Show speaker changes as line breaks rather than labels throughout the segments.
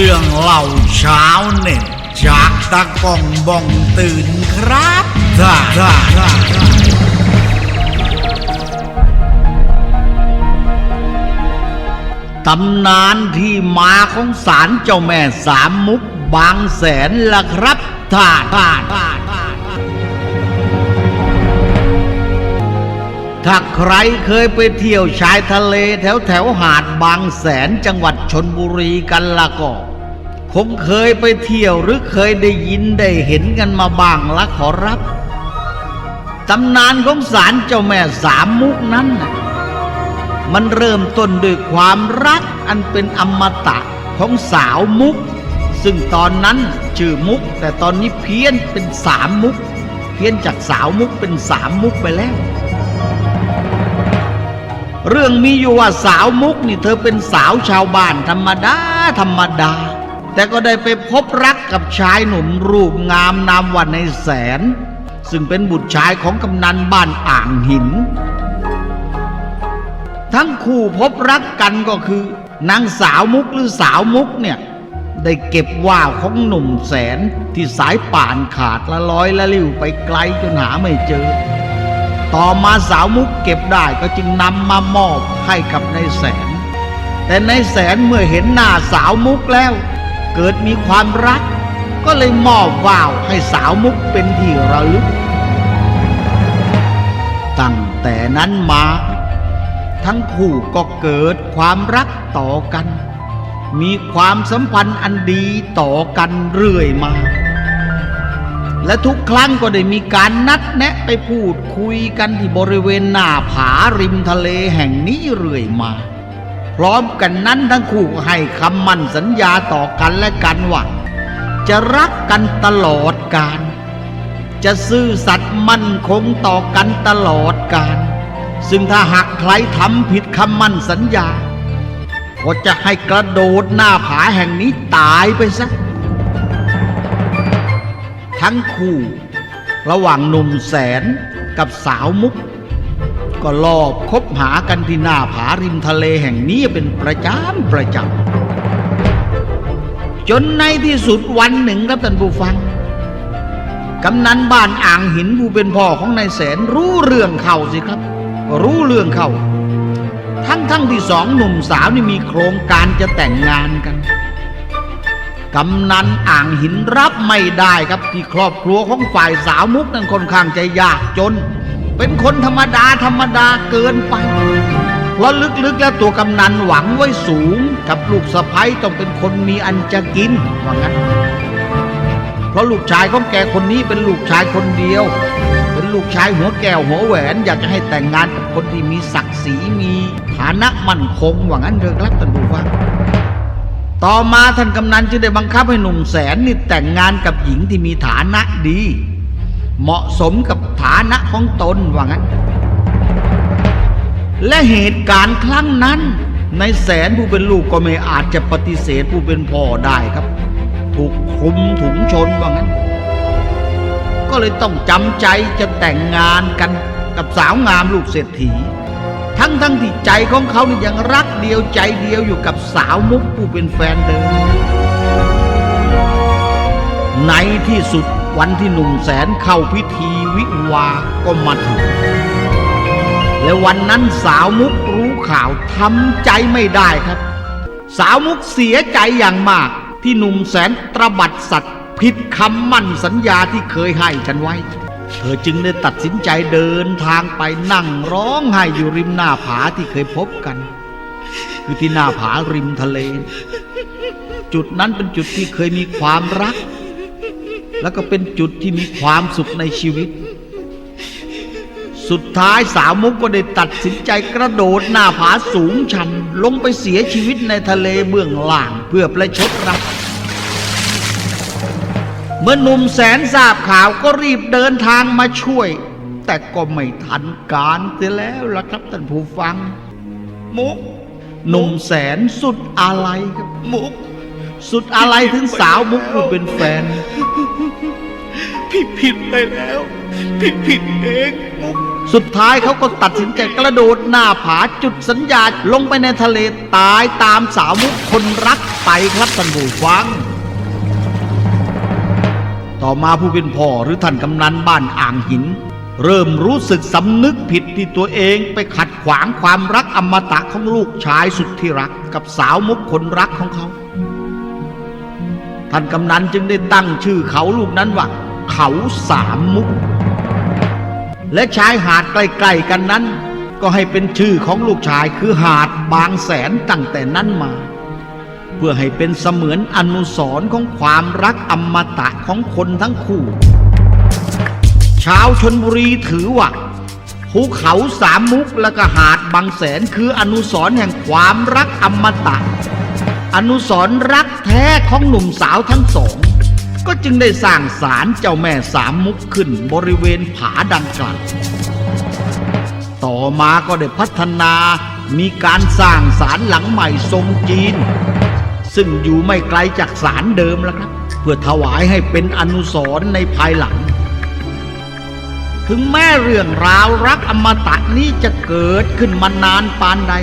รื่องเล่าเช้าเน็ตจากตะกองบ่องตื่นครับท่าท่าท่าตำนานที่มาของศาลเจ้าแม่สามมุกบางแสนล่ะครับท่าท่าท่าท่าถ้าใครเคยไปเที่ยวชายทะเลแถวแถวหาดบางแสนจังหวัดชนบุรีกันละก็ คงเคยไปเที่ยวหรือเคยได้ยินได้เห็นกันมาบ้างละขอรับตำนานของศาลเจ้าแม่สามมุกนั้นน่ะมันเริ่มต้นด้วยความรักอันเป็นอมตะของสาวมุก ซึ่งตอนนั้นชื่อมุก แต่ตอนนี้เพี้ยนเป็นสามมุก เพี้ยนจากสาวมุกเป็นสามมุกไปแล้ว เรื่องมีอยู่ว่าสาวมุกนี่เธอเป็นสาวชาวบ้านธรรมดาธรรมดา แต่ก็ได้ไปพบรักกับชายหนุ่มรูปงามนามว่าในแสน ซึ่งเป็นบุตรชายของกำนันบ้านอ่างหิน ทั้งคู่พบรักกันก็คือนางสาวมุกหรือสาวมุกเนี่ย ได้เก็บว่าวของหนุ่มแสนที่สายป่านขาดละลอยละลิ้วไปไกลจนหาไม่เจอ ต่อมาสาวมุกเก็บได้ก็จึงนำมามอบให้กับนายแสน แต่นายแสนเมื่อเห็นหน้าสาวมุกแล้ว เกิดมีความรัก ก็เลยมอบว่าวให้สาวมุกเป็นที่ระลึก ตั้งแต่นั้นมา ทั้งคู่ก็เกิดความรักต่อกัน มีความสัมพันธ์อันดีต่อกันเรื่อยมา และทุกครั้งก็ได้มีการนัดแนะไปพูดคุยกันที่บริเวณหน้าผาริมทะเลแห่งนี้เรื่อยมา ร้อมกันนั้นทั้งคู่ให้คำมั่นสัญญาต่อกันและกันว่าจะรักกันตลอดกาลจะซื่อสัตย์มั่นคงต่อกันตลอดกาลซึ่งถ้าหากใครทำผิดคำมั่นสัญญา ก็จะให้กระโดดหน้าผาแห่งนี้ตายไปซะ ทั้งคู่ ระหว่างหนุ่มแสนกับสาวมุก ก็ลอบคบหากันที่หน้าผาริมทะเลแห่งนี้เป็นประจำประจำจนในที่สุดวันหนึ่งครับท่านผู้ฟังกำนันบ้านอ่างหินผู้เป็นพ่อของนายแสนรู้เรื่องเข้าสิครับ รู้เรื่องเข้า ทั้งทั้งที่สองหนุ่มสาวนี่มีโครงการจะแต่งงานกันกำนันอ่างหินรับไม่ได้ครับที่ครอบครัวของฝ่ายสาวมุกนั้นค่อนข้างจะยากจน เป็นคนธรรมดาธรรมดาเกินไป เพราะลึกๆแล้วตัวกำนันหวังไว้สูง กับลูกสะพ้ยต้องเป็นคนมีอันจะกินว่างั้น เพราะลูกชายของแกคนนี้เป็นลูกชายคนเดียว เป็นลูกชายหัวแก้วหัวแหวน อยากจะให้แต่งงานกับคนที่มีศักดิ์ศรีมีฐานะมั่นคงว่างั้นเถอะครับท่านผู้ฟังต่อมาท่านกำนันจึงได้บังคับให้หนุ่มแสนนี่แต่งงานกับหญิงที่มีฐานะดี เหมาะสมกับฐานะของตนว่างั้น และเหตุการณ์ครั้งนั้นในแสนผู้เป็นลูกก็ไม่อาจจะปฏิเสธผู้เป็นพ่อได้ครับ ถูกคุมถุงชนว่างั้น ก็เลยต้องจำใจจะแต่งงานกันกับสาวงามลูกเศรษฐี ทั้งทั้งที่ใจของเขานี่ยังรักเดียวใจเดียวอยู่กับสาวมุกผู้เป็นแฟนเดิมในที่สุด วันที่หนุ่มแสนเข้าพิธีวิวาก็มาถึง และวันนั้นสาวมุกรู้ข่าวทำใจไม่ได้ครับ สาวมุกเสียใจอย่างมากที่หนุ่มแสนตระบัดสัตว์ผิดคำมั่นสัญญาที่เคยให้กันไว้ เธอจึงได้ตัดสินใจเดินทางไปนั่งร้องไห้อยู่ริมหน้าผาที่เคยพบกัน คือที่หน้าผาริมทะเล จุดนั้นเป็นจุดที่เคยมีความรัก แล้วก็เป็นจุดที่มีความสุขในชีวิต สุดท้ายสาวมุกก็ได้ตัดสินใจกระโดดหน้าผาสูงชัน ลงไปเสียชีวิตในทะเลเบื้องล่างเพื่อประชดรักเมื่อหนุ่มแสนทราบข่าวก็รีบเดินทางมาช่วย แต่ก็ไม่ทันการเสียแล้วล่ะครับท่านผู้ฟัง
มุก
หนุ่มแสนสุดอะไรครับ
มุก
สุดอะไรถึงสาวมุกผู้เป็นแฟน
พี่ผิดไปแล้ว
ผิดผิดเองมุกสุดท้ายเขาก็ตัดสินใจกระโดดหน้าผาจุดสัญญาณลงไปในทะเลตายตามสาวมุกคนรักไปครับท่านผู้ฟัง ต่อมาผู้เป็นพ่อหรือท่านกำนันบ้านอ่างหิน เริ่มรู้สึกสำนึกผิดที่ตัวเองไปขัดขวางความรักอมตะของลูกชายสุดที่รักกับสาวมุกคนรักของเขา ท่านกำนันจึงได้ตั้งชื่อเขาลูกนั้นว่า เขาสามมุก และชายหาดใกล้ๆกันนั้น ก็ให้เป็นชื่อของลูกชายคือหาดบางแสนตั้งแต่นั้นมา เพื่อให้เป็นเสมือนอนุสรณ์ของความรักอมตะของคนทั้งคู่ชาวชนบุรีถือว่าภูเขาสามมุกและก็หาดบางแสนคืออนุสรณ์แห่งความรักอมตะ อนุสรรักแท้ของหนุ่มสาวทั้งสอง ก็จึงได้สร้างศาลเจ้าแม่สามมุกขึ้นบริเวณผาดังกล่าวต่อมาก็ได้พัฒนามีการสร้างศาลหลังใหม่ทรงจีน ซึ่งอยู่ไม่ไกลจากศาลเดิมแล้วครับ เพื่อถวายให้เป็นอนุสรณ์ในภายหลัง ถึงแม้เรื่องราวรักอมตะนี้จะเกิดขึ้นมานานปานใด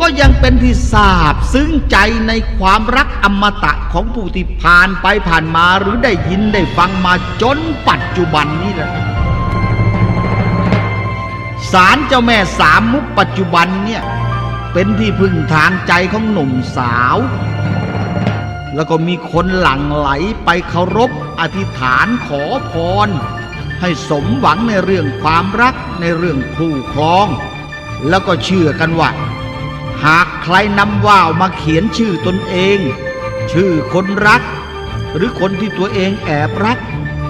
ก็ยังเป็นที่ทราบซึ้งใจในความรักอมตะของผู้ที่ผ่านไปผ่านมาหรือได้ยินได้ฟังมาจนปัจจุบันนี้แหละศาลเจ้าแม่สามมุกปัจจุบันเนี่ยเป็นที่พึ่งทางใจของหนุ่มสาว แล้วก็มีคนหลั่งไหลไปเคารพอธิษฐานขอพร ให้สมหวังในเรื่องความรักในเรื่องคู่ครอง แล้วก็เชื่อกันว่า หากใครนำว่าวมาเขียนชื่อตนเอง ชื่อคนรัก หรือคนที่ตัวเองแอบรัก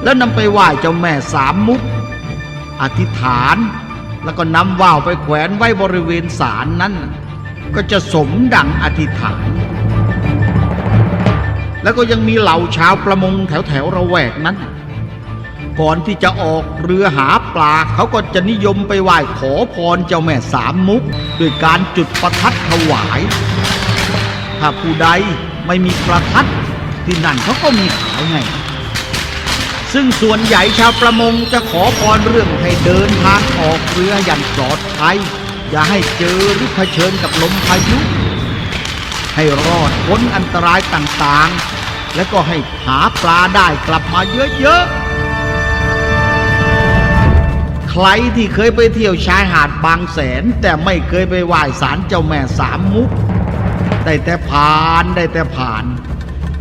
แล้วนำไปไหว้เจ้าแม่สามมุก อธิษฐานแล้วก็นำว่าวไปแขวนไว้บริเวณศาลนั้น ก็จะสมดังอธิษฐาน แล้วก็ยังมีเหล่าชาวประมงแถวแถวระแวกนั้น ก่อนที่จะออกเรือหาปลาเขาก็จะนิยมไปไหว้ขอพรเจ้าแม่สามมุกด้วยการจุดประทัดถวาย ถ้าผู้ใดไม่มีประทัดที่นั่นเขาก็มีขายไง ซึ่งส่วนใหญ่ชาวประมงจะขอพรเรื่องให้เดินทางออกเรืออย่างปลอดภัยอย่าให้เจอหรือเผชิญกับลมพายุ ให้รอดพ้นอันตรายต่างๆ และก็ให้หาปลาได้กลับมาเยอะๆ รที่เคยไปเที่ยวชายหาดบางแสน แต่ไม่เคยไปไหว้ศาลเจ้าแม่สามมุก ได้แต่ผ่านได้แต่ผ่าน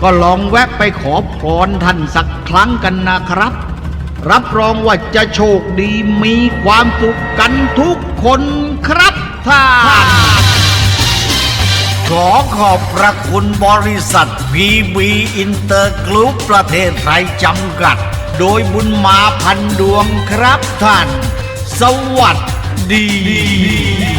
ก็ลองแวะไปขอพรท่านสักครั้งกันนะครับ รับรองว่าจะโชคดีมีความสุขกันทุกคนครับท่าน
ขอขอบพระคุณบริษัท PB อินเตอร์กรุ๊ปประเทศไทยจำกัด โดยบุญมาพันดวงครับท่าน สวัสดี